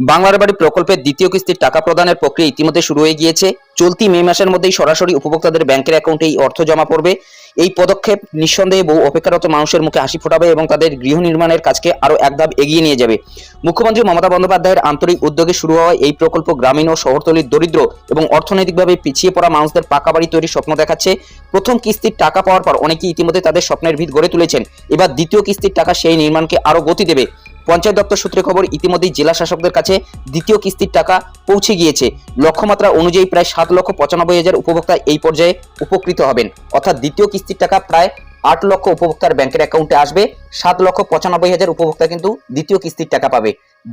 বাংলার বাড়ি প্রকল্পের দ্বিতীয় কিস্তির টাকা প্রদানের প্রক্রিয়া ইতিমধ্যে শুরু হয়ে গিয়েছে। চলতি মে মাসের মধ্যেই সরাসরি উপভোক্তাদের ব্যাংকের অ্যাকাউন্টে এই অর্থ জমা পড়বে। এই পদক্ষেপ নিঃসন্দেহে বহু অপেক্ষারত মানুষের মুখে হাসি ফোটাবে এবং তাদের গৃহ নির্মাণের কাজকে আরও এক ধাপ এগিয়ে নিয়ে যাবে। মুখ্যমন্ত্রী মমতা বন্দ্যোপাধ্যায়ের আন্তরিক উদ্যোগে শুরু হওয়া এই প্রকল্প গ্রামীণ ও শহরতলির দরিদ্র এবং অর্থনৈতিকভাবে পিছিয়ে পড়া মানুষদের পাকা বাড়ি তৈরির স্বপ্ন দেখাচ্ছে। প্রথম কিস্তির টাকা পাওয়ার পর অনেকেই ইতিমধ্যে তাদের স্বপ্নের ভিত গড়ে তুলেছেন। এবার দ্বিতীয় কিস্তির টাকা সেই নির্মাণকে আরও গতি দেবে। পঞ্চায়েত দপ্তর সূত্রে খবর, ইতিমধ্যেই জেলা শাসকদের কাছে দ্বিতীয় কিস্তির টাকা পৌঁছে গিয়েছে। লক্ষ্যমাত্রা অনুযায়ী প্রায় সাত লক্ষ পঁচানব্বই হাজার উপভোক্তা এই পর্যায়ে উপকৃত হবেন। অর্থাৎ দ্বিতীয় কিস্তির টাকা প্রায় আট লক্ষ উপভোক্তার ব্যাংকের অ্যাকাউন্টে আসবে, সাত লক্ষ পঁচানব্বই হাজার উপভোক্তা কিন্তু দ্বিতীয় কিস্তির টাকা পাবে।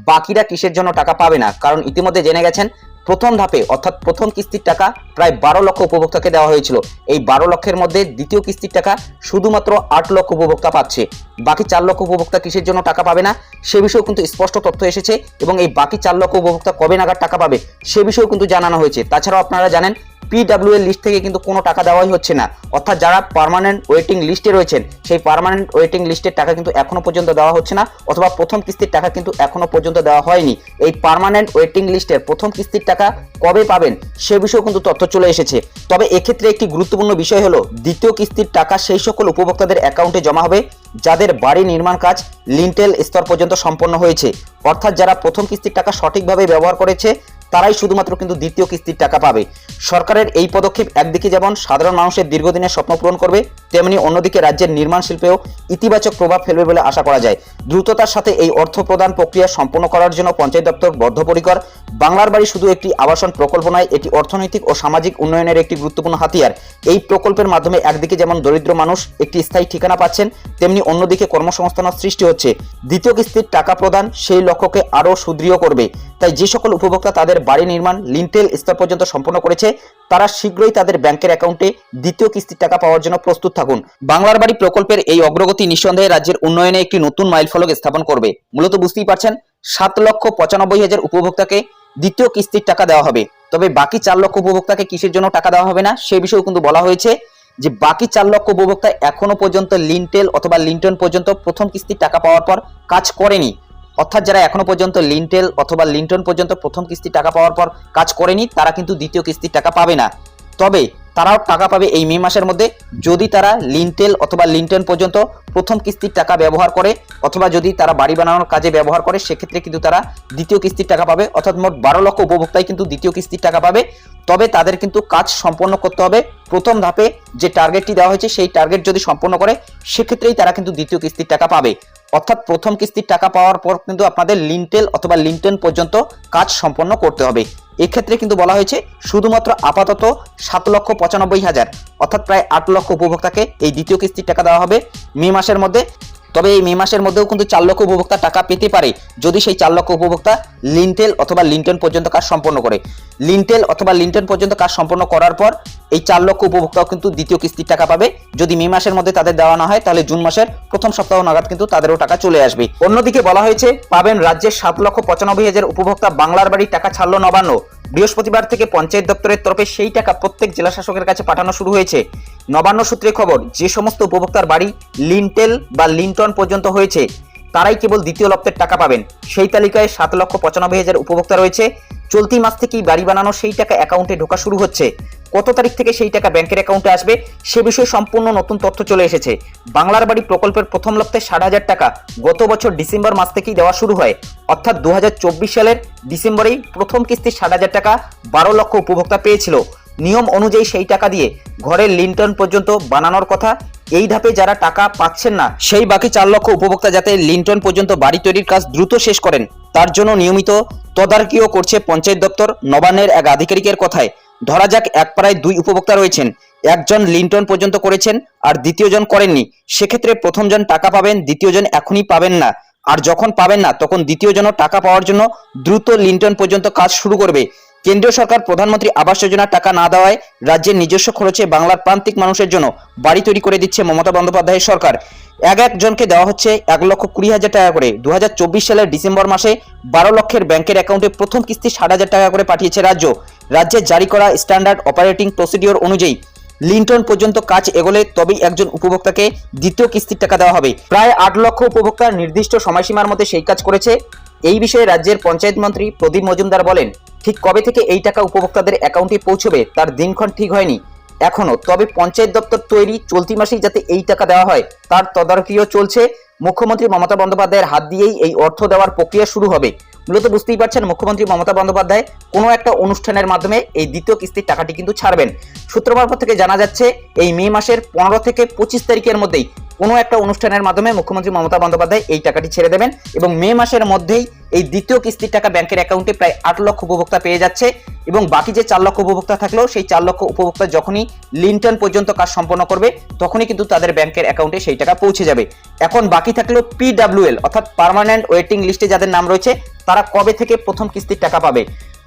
বাকিরা কিসের জন্য টাকা পাবে না? কারণ ইতিমধ্যে জেনে গেছেন, প্রথম ধাপে অর্থাৎ প্রথম কিস্তির টাকা প্রায় বারো লক্ষ উপভোক্তাকে দেওয়া হয়েছিল। এই বারো লক্ষের মধ্যে দ্বিতীয় কিস্তির টাকা শুধুমাত্র আট লক্ষ উপভোক্তা পাচ্ছে। বাকি চার লক্ষ উপভোক্তা কিসের জন্য টাকা পাবে না, সে বিষয়েও কিন্তু স্পষ্ট তথ্য এসেছে এবং এই বাকি চার লক্ষ উপভোক্তা কবে নাগাদ টাকা পাবে, সে বিষয়েও কিন্তু জানানো হয়েছে। তাছাড়াও আপনারা জানেন পিডাব্লিউ এর লিস্ট থেকে কিন্তু কোনো টাকা দেওয়াই হচ্ছে না। অর্থাৎ যারা পার্মানেন্ট ওয়েটিং লিস্টে রয়েছেন, সেই পার্মানেন্ট ওয়েটিং লিস্টের টাকা কিন্তু এখনও পর্যন্ত দেওয়া হচ্ছে না, অথবা প্রথম কিস্তির টাকা কিন্তু এখনও পর্যন্ত দেওয়া হয়নি। এই পার্মানেন্ট ওয়েটিং লিস্টের প্রথম কিস্তির টাকা কবে পাবেন, সে বিষয়েও কিন্তু তথ্য চলে এসেছে। তবে এক্ষেত্রে একটি গুরুত্বপূর্ণ বিষয় হলো, দ্বিতীয় কিস্তির টাকা সেই সকল উপভোক্তাদের অ্যাকাউন্টে জমা হবে, যাদের বাড়ি নির্মাণ কাজ লিন্টেল স্তর পর্যন্ত সম্পন্ন হয়েছে। অর্থাৎ যারা প্রথম কিস্তির টাকা সঠিকভাবে ব্যবহার করেছে তারাই শুধুমাত্র কিন্তু দ্বিতীয় কিস্তির টাকা পাবে। সরকারের এই পদক্ষেপ একদিকে যেমন সাধারণ মানুষের দীর্ঘদিনের স্বপ্ন পূরণ করবে, তেমনি অন্যদিকে রাজ্যের নির্মাণ শিল্পেও ইতিবাচক প্রভাব ফেলবে বলে আশা করা যায়। দ্রুততার সাথে এই অর্থ প্রদান প্রক্রিয়া সম্পন্ন করার জন্য পঞ্চায়েত দপ্তর বদ্ধপরিকর। বাংলার বাড়ি শুধু একটি আবাসন প্রকল্প নয়, এটি অর্থনৈতিক ও সামাজিক উন্নয়নের একটি গুরুত্বপূর্ণ হাতিয়ার। এই প্রকল্পের মাধ্যমে একদিকে যেমন দরিদ্র মানুষ একটি স্থায়ী ঠিকানা পাচ্ছেন, তেমনি অন্যদিকে কর্মসংস্থানের সৃষ্টি হচ্ছে। দ্বিতীয় কিস্তির টাকা প্রদান সেই লক্ষ্যকে আরও সুদৃঢ় করবে। তাই যে সকল উপভোক্তা তাদের বাড়ি নির্মাণ লিন্টেল স্তর পর্যন্ত সম্পন্ন করেছে, তারা শীঘ্রই তাদের ব্যাংকের অ্যাকাউন্টে দ্বিতীয় কিস্তির টাকা পাওয়ার জন্য প্রস্তুত থাকুন। বাংলার বাড়ি প্রকল্পের এই অগ্রগতি নিঃসন্দেহে রাজ্যের উন্নয়নে একটি নতুন মাইলফলক স্থাপন করবে। মূলত বুঝতেই পারছেন, সাত লক্ষ পঁচানব্বই হাজার উপভোক্তাকে দ্বিতীয় কিস্তির টাকা দেওয়া হবে। তবে বাকি চার লক্ষ উপভোক্তাকে কিসের জন্য টাকা দেওয়া হবে না, সে বিষয়েও কিন্তু বলা হয়েছে যে বাকি চার লক্ষ উপভোক্তা এখনও পর্যন্ত লিন্টেল অথবা লিন্টন পর্যন্ত প্রথম কিস্তির টাকা পাওয়ার পর কাজ করেনি। অর্থাৎ যারা এখনও পর্যন্ত লিন্টেল অথবা লিন্টন পর্যন্ত প্রথম কিস্তি টাকা পাওয়ার পর কাজ করেনি, তারা কিন্তু দ্বিতীয় কিস্তির টাকা পাবে না। তবে তারাও টাকা পাবে এই মে মাসের মধ্যে যদি তারা লিন্টেল অথবা লিন্টন পর্যন্ত প্রথম কিস্তির টাকা ব্যবহার করে অথবা যদি তারা বাড়ি বানানোর কাজে ব্যবহার করে, সেক্ষেত্রে কিন্তু তারা দ্বিতীয় কিস্তির টাকা পাবে। অর্থাৎ মোট বারো লক্ষ উপভোক্তাই কিন্তু দ্বিতীয় কিস্তির টাকা পাবে। তবে তাদের কিন্তু কাজ সম্পন্ন করতে হবে। প্রথম ধাপে যে টার্গেটটি দেওয়া হয়েছে, সেই টার্গেট যদি সম্পন্ন করে, সেক্ষেত্রেই তারা কিন্তু দ্বিতীয় কিস্তির টাকা পাবে। অর্থাৎ প্রথম কিস্তির টাকা পাওয়ার পর কিন্তু আপনাদের লিন্টেল অথবা লিন্টন পর্যন্ত কাজ সম্পন্ন করতে হবে। এক্ষেত্রে কিন্তু বলা হয়েছে, শুধুমাত্র আপাতত সাত লক্ষ পঁচানব্বই হাজার, অর্থাৎ প্রায় আট লক্ষ উপভোক্তাকে এই দ্বিতীয় কিস্তির টাকা দেওয়া হবে। মে মাসের মধ্যে তবে এই মে মাসের মধ্যেও কিন্তু চার লক্ষ উপভোক্তা টাকা পেতে পারে যদি সেই চার লক্ষ উপভোক্তা লিনটেল অথবা লিন্টন পর্যন্ত কাজ সম্পন্ন করে। লিন্টেল অথবা লিন্টন পর্যন্ত কাজ সম্পন্ন করার পর এই চার লক্ষ উপভোক্তাও কিন্তু দ্বিতীয় কিস্তির টাকা পাবে। যদি মে মাসের মধ্যে তাদের দেওয়া না হয়, তাহলে জুন মাসের প্রথম সপ্তাহ নাগাদ কিন্তু তাদেরও টাকা চলে আসবে। অন্যদিকে বলা হয়েছে, পাবেন রাজ্যের সাত লক্ষ পঁচানব্বই হাজার উপভোক্তা বাংলার বাড়ি টাকা ছাড়লো নবান্ন। বৃহস্পতিবার থেকে পঞ্চায়েত দপ্তরের তরফে সেই টাকা প্রত্যেক জেলা শাসকের কাছে পাঠানো শুরু হয়েছে। নবান্ন সূত্রে খবর, যে সমস্ত উপভোক্তার বাড়ি লিনটেল বা লিনটন পর্যন্ত হয়েছে, তারাই কেবল দ্বিতীয় লপ্তের টাকা পাবেন। সেই তালিকায় সাত লক্ষ পঁচানব্বই হাজার উপভোক্তা রয়েছে। চলতি মাস থেকেই বাড়ি বানানো সেই টাকা অ্যাকাউন্টে ঢোকা শুরু হচ্ছে। কত তারিখ থেকে সেই টাকা ব্যাংকের অ্যাকাউন্টে আসবে, সে বিষয়ে সম্পূর্ণ নতুন তথ্য চলে এসেছে। বাংলার বাড়ি প্রকল্পের প্রথম লপ্তে ষাট হাজার টাকা গত বছর ডিসেম্বর মাস থেকেই দেওয়া শুরু হয়। অর্থাৎ দু হাজার চব্বিশ সালের ডিসেম্বরেই প্রথম কিস্তির ষাট হাজার টাকা বারো লক্ষ উপভোক্তা পেয়েছিল। নিয়ম অনুযায়ী সেই টাকা দিয়ে ঘরের লিন্টন পর্যন্ত বানানোর কথা এই ধাপে যারা টাকা পাচ্ছেন না, সেই বাকি চার লক্ষ উপভোক্তা যাতে লিন্টন পর্যন্ত বাড়ি তৈরির কাজ দ্রুত শেষ করেন, তার জন্য নিয়মিত তদারকিও করছে পঞ্চায়েত দপ্তর। নবান্নের এক আধিকারিকের কথায় ধরা যাক, এক পাড়ায় দুই উপভোক্তা রয়েছেন। একজন লিন্টন পর্যন্ত করেছেন আর দ্বিতীয়জন করেননি। সেক্ষেত্রে প্রথমজন টাকা পাবেন, দ্বিতীয়জন এখনই পাবেন না। আর যখন পাবেন না, তখন দ্বিতীয়জনও টাকা পাওয়ার জন্য দ্রুত লিন্টন পর্যন্ত কাজ শুরু করবে। কেন্দ্রীয় সরকার প্রধানমন্ত্রী আবাস যোজনার টাকা না দেওয়ায় রাজ্যের নিজস্ব খরচে বাংলার প্রান্তিক মানুষের জন্য বাড়ি তৈরি করে দিচ্ছে মমতা বন্দ্যোপাধ্যায়ের সরকার। এক একজনকে দেওয়া হচ্ছে এক লক্ষ কুড়ি হাজার টাকা করে। দুহাজার চব্বিশ সালের ডিসেম্বর মাসে বারো লক্ষের ব্যাংকের অ্যাকাউন্টে প্রথম কিস্তি ষাট হাজার টাকা করে পাঠিয়েছে রাজ্য। রাজ্যে জারি করা স্ট্যান্ডার্ড অপারেটিং প্রসিডিওর অনুযায়ী লিন্টন পর্যন্ত কাজ এগোলে তবেই একজন উপভোক্তাকে দ্বিতীয় কিস্তির টাকা দেওয়া হবে। প্রায় আট লক্ষ উপভোক্তা নির্দিষ্ট সময়সীমার মধ্যে সেই কাজ করেছে। এই বিষয়ে রাজ্যের পঞ্চায়েত মন্ত্রী প্রদীপ মজুমদার বলেন ঠিক কবে থেকে এই টাকা উপভোক্তাদের অ্যাকাউন্টে পৌঁছবে তার দিনক্ষণ ঠিক হয়নি। এখনও তবে পঞ্চায়েত দপ্তর তৈরি চলতি মাসেই যাতে এই টাকা দেওয়া হয়, তার তদারকিও চলছে। মুখ্যমন্ত্রী মমতা বন্দ্যোপাধ্যায়ের হাত দিয়েই এই অর্থ দেওয়ার প্রক্রিয়া শুরু হবে। মূলত বুঝতেই পারছেন মুখ্যমন্ত্রী মমতা বন্দ্যোপাধ্যায় কোনো একটা অনুষ্ঠানের মাধ্যমে এই দ্বিতীয় কিস্তির টাকাটি কিন্তু ছাড়বেন। সূত্র মারফত থেকে জানা যাচ্ছে, এই মে মাসের পনেরো থেকে পঁচিশ তারিখের মধ্যেই কোনো একটা অনুষ্ঠানের মাধ্যমে মুখ্যমন্ত্রী মমতা বন্দ্যোপাধ্যায় এই টাকাটি ছেড়ে দেবেন এবং মে মাসের মধ্যেই এই দ্বিতীয় কিস্তির টাকা ব্যাংকের অ্যাকাউন্টে প্রায় আট লক্ষ উপভোক্তা পেয়ে যাচ্ছে এবং বাকি যে চার লক্ষ উপভোক্তা থাকলেও সেই চার লক্ষ উপভোক্তা যখনই লিন্টন পর্যন্ত কাজ সম্পন্ন করবে, তখনই কিন্তু তাদের ব্যাংকের অ্যাকাউন্টে সেই টাকা পৌঁছে যাবে। এখন বাকি থাকল পিডাব্লিউএল অর্থাৎ পার্মানেন্ট ওয়েটিং লিস্টে যাদের নাম রয়েছে তারা কবে থেকে প্রথম কিস্তির টাকা পাবে?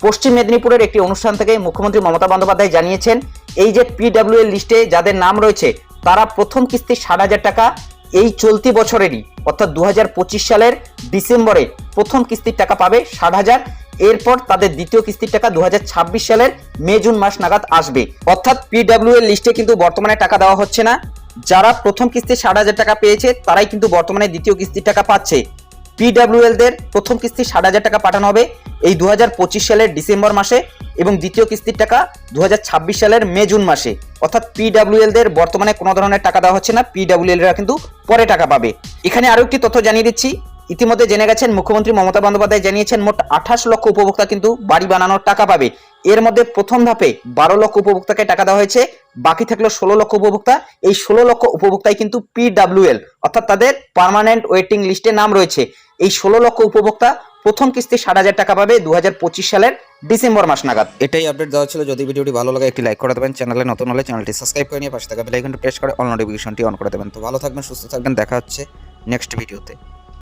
পশ্চিম মেদিনীপুরের একটি অনুষ্ঠান থেকে মুখ্যমন্ত্রী মমতা বন্দ্যোপাধ্যায় জানিয়েছেন, এই যে পিডাব্লিউএল লিস্টে যাদের নাম রয়েছে, তারা প্রথম কিস্তি ষাট হাজার টাকা এই চলতি বছরেরই, অর্থাৎ দুহাজার পঁচিশ সালের ডিসেম্বরে প্রথম কিস্তির টাকা পাবে ষাট হাজার। এরপর তাদের দ্বিতীয় কিস্তির টাকা দু হাজার ছাব্বিশ সালের মে, জুন মাস নাগাদ আসবে। অর্থাৎ পিডাব্লিউ এর লিস্টে কিন্তু বর্তমানে টাকা দেওয়া হচ্ছে না। যারা প্রথম কিস্তি ষাট হাজার টাকা পেয়েছে, তারাই কিন্তু বর্তমানে দ্বিতীয় কিস্তির টাকা পাচ্ছে। পিডাব্লিউএল দের প্রথম কিস্তি ষাট হাজার টাকা পাঠানো হবে এই দু হাজার পঁচিশ সালের ডিসেম্বর মাসে এবং দ্বিতীয় কিস্তির টাকা দুহাজার ছাব্বিশ সালের মে, জুন মাসে। অর্থাৎ পিডাব্লিউএল দের বর্তমানে কোনো ধরনের টাকা দেওয়া হচ্ছে না পিডাব্লিউএল রা কিন্তু পরে টাকা পাবে। এখানে আরও একটি তথ্য জানিয়ে দিচ্ছি, ইতিমধ্যে জেনে গেছেন মুখ্যমন্ত্রী মমতা বন্দ্যোপাধ্যায় জানিয়েছেন মোট আঠাশ লক্ষ উপভোক্তা কিন্তু বাড়ি বানানোর টাকা পাবে। এর মধ্যে প্রথম ধাপে বারো লক্ষ উপভোক্তাকে টাকা দেওয়া হয়েছে, বাকি থাকল ষোলো লক্ষ উপভোক্তা। এই ষোলো লক্ষ উপভোক্তাই কিন্তু পিডাব্লিউএল অর্থাৎ তাদের পার্মানেন্ট ওয়েটিং লিস্টে নাম রয়েছে। এই ষোলো লক্ষ উপভোক্তা প্রথম কিস্তি ষাট হাজার টাকা পাবে দু হাজার পঁচিশ সালের ডিসেম্বর মাস নাগাদ। এটাই আপডেট দেওয়া ছিল। যদি ভিডিওটি ভালো লাগে, একটি লাইক করে দেবেন। চ্যানেলে নতুন হলে চ্যানেলটি সাবস্ক্রাইব করে নিয়ে পাশে থাকা বেল আইকনটি প্রেস করে অল নোটিফিকেশনটি অন করে দেবেন। তো ভালো থাকবেন, সুস্থ থাকবেন। দেখা হচ্ছে নেক্সট ভিডিওতে